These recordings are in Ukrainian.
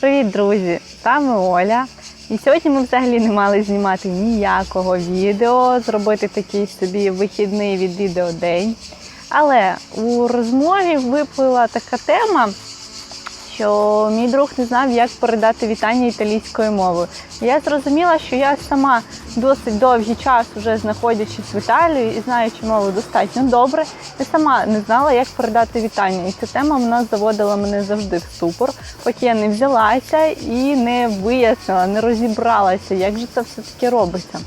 Привіт, друзі! Вами Оля. І сьогодні ми взагалі не мали знімати ніякого відео, зробити такий собі вихідний від відео день. Але у розмові виплила така тема, що мій друг не знав, як передати вітання італійською мовою. Я зрозуміла, що я сама досить довгий час, вже знаходячись в Італії і знаючи мову достатньо добре, я сама не знала, як передати вітання. І ця тема вона заводила мене завжди в ступор, поки я не взялася і не вияснила, не розібралася, як же це все-таки робиться.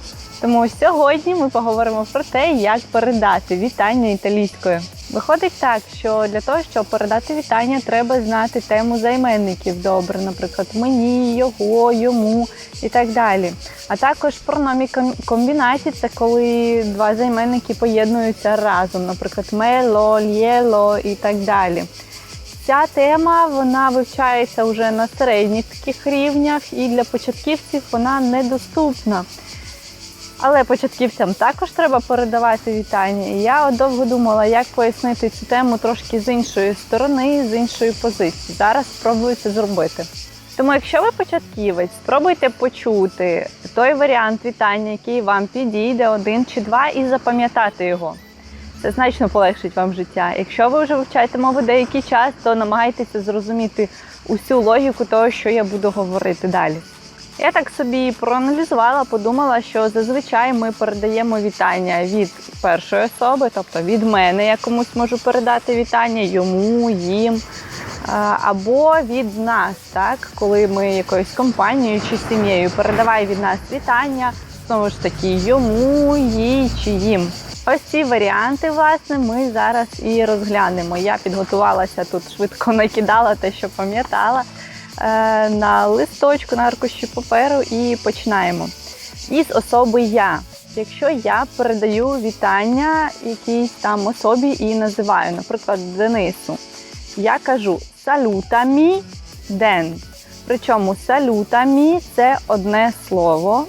Тому сьогодні ми поговоримо про те, як передати вітання італійською. Виходить так, що для того, щоб передати вітання, треба знати тему займенників добре, наприклад, мені, його, йому і так далі. А також прономі ком- комбінації це коли два займенники поєднуються разом, наприклад, мело, лєло і так далі. Ця тема вона вивчається вже на середніх таких рівнях, і для початківців вона недоступна. Але початківцям також треба передавати вітання. І я довго думала, як пояснити цю тему трошки з іншої сторони, з іншої позиції. Зараз спробую це зробити. Тому, якщо ви початківець, спробуйте почути той варіант вітання, який вам підійде, один чи два, і запам'ятати його. Це значно полегшить вам життя. Якщо ви вже вивчаєте мову деякий час, то намагайтеся зрозуміти усю логіку того, що я буду говорити далі. Я так собі проаналізувала, подумала, що зазвичай ми передаємо вітання від першої особи, тобто від мене я комусь можу передати вітання, йому, їм. Або від нас, так, коли ми якоюсь компанією чи сім'єю передавай від нас вітання, знову ж таки, йому, їй чи їм. Ось ці варіанти, власне, ми зараз і розглянемо. Я підготувалася тут, швидко накидала те, що пам'ятала на листочку, на аркуші паперу і починаємо. Із особи я. Якщо я передаю вітання якійсь там особі і називаю, наприклад, Денису, я кажу салютамі ден. Причому салютамі це одне слово.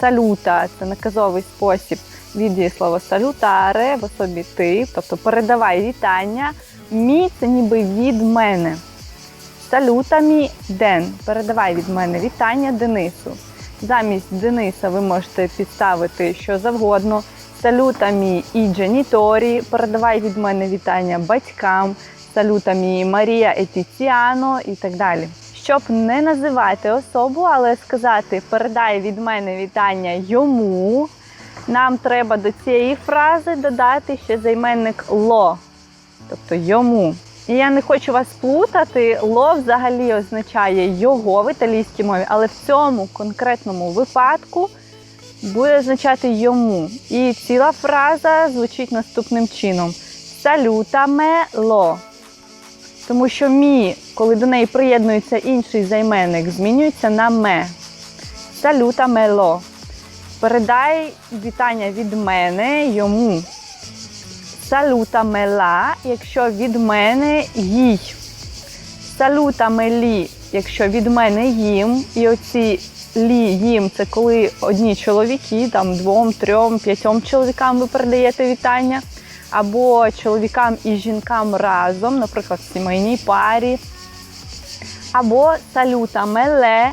Салюта це наказовий спосіб від дієслова салютаре в особі ти, тобто передавай вітання. Мі це ніби від мене. Салютамі Ден. Передавай від мене вітання Денису. Замість Дениса ви можете підставити що завгодно. Салютамі і дженіторі. Передавай від мене вітання батькам. Салютамі Марія і Тіціано і так далі. Щоб не називати особу, але сказати передай від мене вітання йому. Нам треба до цієї фрази додати ще займенник ло, тобто йому. І я не хочу вас плутати. Ло взагалі означає його в італійській мові, але в цьому конкретному випадку буде означати йому. І ціла фраза звучить наступним чином: салютаме ло. Тому що мі, коли до неї приєднується інший займенник, змінюється на ме. Салютаме ло. Передай вітання від мене йому. Салюта мела, якщо від мене їй. Салюта мелі, якщо від мене їм. І оці лі їм це коли одні чоловіки, там двом, трьом, п'ятьом чоловікам ви передаєте вітання. Або чоловікам і жінкам разом, наприклад, в сімейній парі. Або салюта меле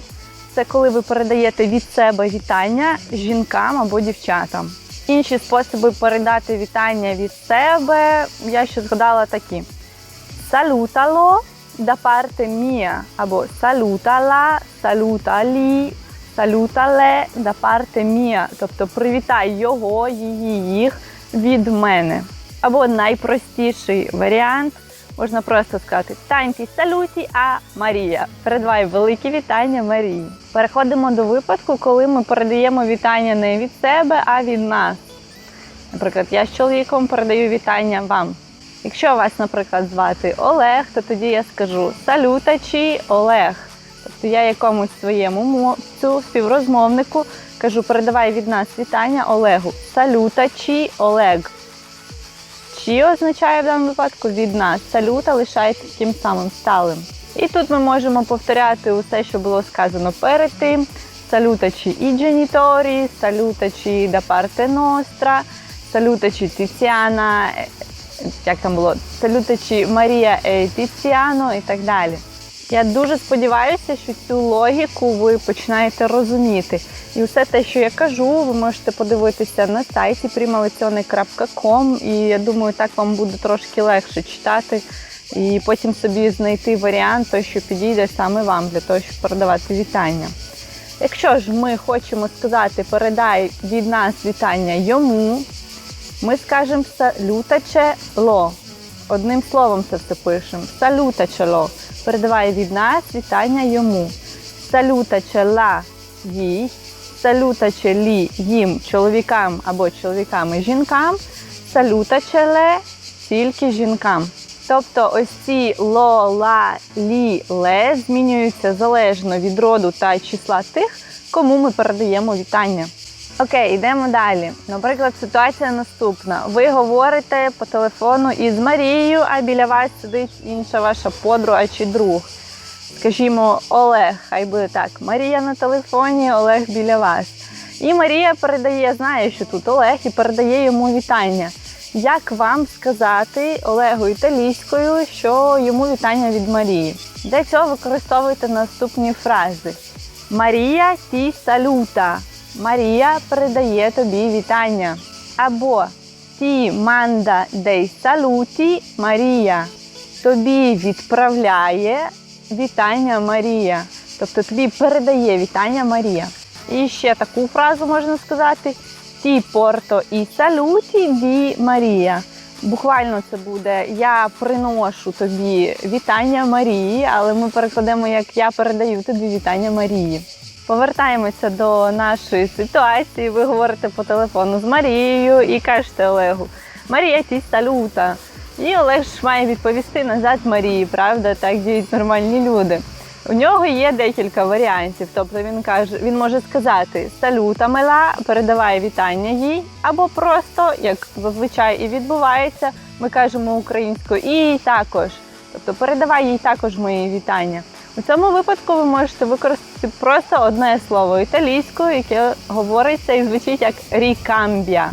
це коли ви передаєте від себе вітання жінкам або дівчатам. Інші способи передати вітання від себе я ще згадала такі: салютало да парте мія, або салютала, салюталі, салютале да парте мія, Тобто привітай його, її, їх від мене. Або найпростіший варіант можна просто сказати танці салюті, а Марія. Передавай великі вітання Марії. Переходимо до випадку, коли ми передаємо вітання не від себе, а від нас. Наприклад, я з чоловіком передаю вітання вам. Якщо вас, наприклад, звати Олег, то тоді я скажу салютачі Олег. Тобто я якомусь своєму мовцю, співрозмовнику кажу, передавай від нас вітання Олегу. Салютачі Олег. Чи означає в даному випадку від нас. Салюта лишається тим самим сталим. І тут ми можемо повторяти усе, що було сказано перед тим. Салютачі і дженіторі, салюта чи да парте ностра, салютачі Тіціана, е, як там було, салютачі Марія е Тіціано і так далі. Я дуже сподіваюся, що цю логіку ви починаєте розуміти. І все те, що я кажу, ви можете подивитися на сайті primalecione.com і я думаю, так вам буде трошки легше читати і потім собі знайти варіант, той, що підійде саме вам для того, щоб передавати вітання. Якщо ж ми хочемо сказати передай від нас вітання йому, ми скажемо салютаче ло. Одним словом це все пишемо. Салютаче ло. Передавай від нас вітання йому. Салютаче ла їй. Салютаче лі їм чоловікам або чоловікам і жінкам. Салютаче ле тільки жінкам. Тобто ось ці ло, ла, лі, ле змінюються залежно від роду та числа тих, кому ми передаємо вітання. Окей, йдемо далі. Наприклад, ситуація наступна. Ви говорите по телефону із Марією, а біля вас сидить інша ваша подруга чи друг. Скажімо, Олег, хай буде так. Марія на телефоні, Олег біля вас. І Марія передає, знає, що тут Олег, і передає йому вітання. Як вам сказати Олегу італійською, що йому вітання від Марії? Для цього використовуйте наступні фрази: Марія ті салюта. Марія передає тобі вітання. Або Ті манда дей салюті Марія. Тобі відправляє вітання Марія. Тобто тобі передає вітання Марія. І ще таку фразу можна сказати: Ті порто і салюті ді Марія. Буквально це буде Я приношу тобі вітання Марії, але ми перекладемо як Я передаю тобі вітання Марії. Повертаємося до нашої ситуації. Ви говорите по телефону з Марією і кажете Олегу: Марія ті салюта. І Олег ж має відповісти назад Марії, правда, так діють нормальні люди. У нього є декілька варіантів. Тобто він каже, він може сказати салюта мила, передаває вітання їй, або просто, як зазвичай і відбувається, ми кажемо українською, і також. Тобто передавай їй також мої вітання. У цьому випадку ви можете використати просто одне слово італійською, яке говориться і звучить як рікамбія.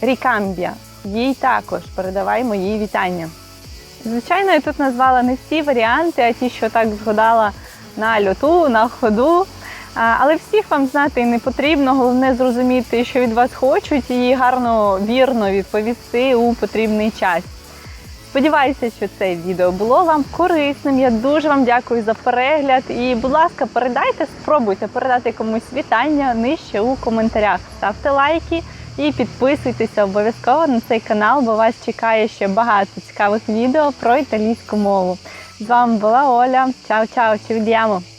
Рікамбія. Їй також передавай мої вітання. Звичайно, я тут назвала не всі варіанти, а ті, що так згадала на льоту, на ходу. Але всіх вам знати не потрібно. Головне зрозуміти, що від вас хочуть, і гарно, вірно відповісти у потрібний час. Сподіваюся, що це відео було вам корисним. Я дуже вам дякую за перегляд. І, будь ласка, передайте, спробуйте передати комусь вітання нижче у коментарях. Ставте лайки і підписуйтеся обов'язково на цей канал, бо вас чекає ще багато цікавих відео про італійську мову. З вами була Оля. Чао-чао, vediamo!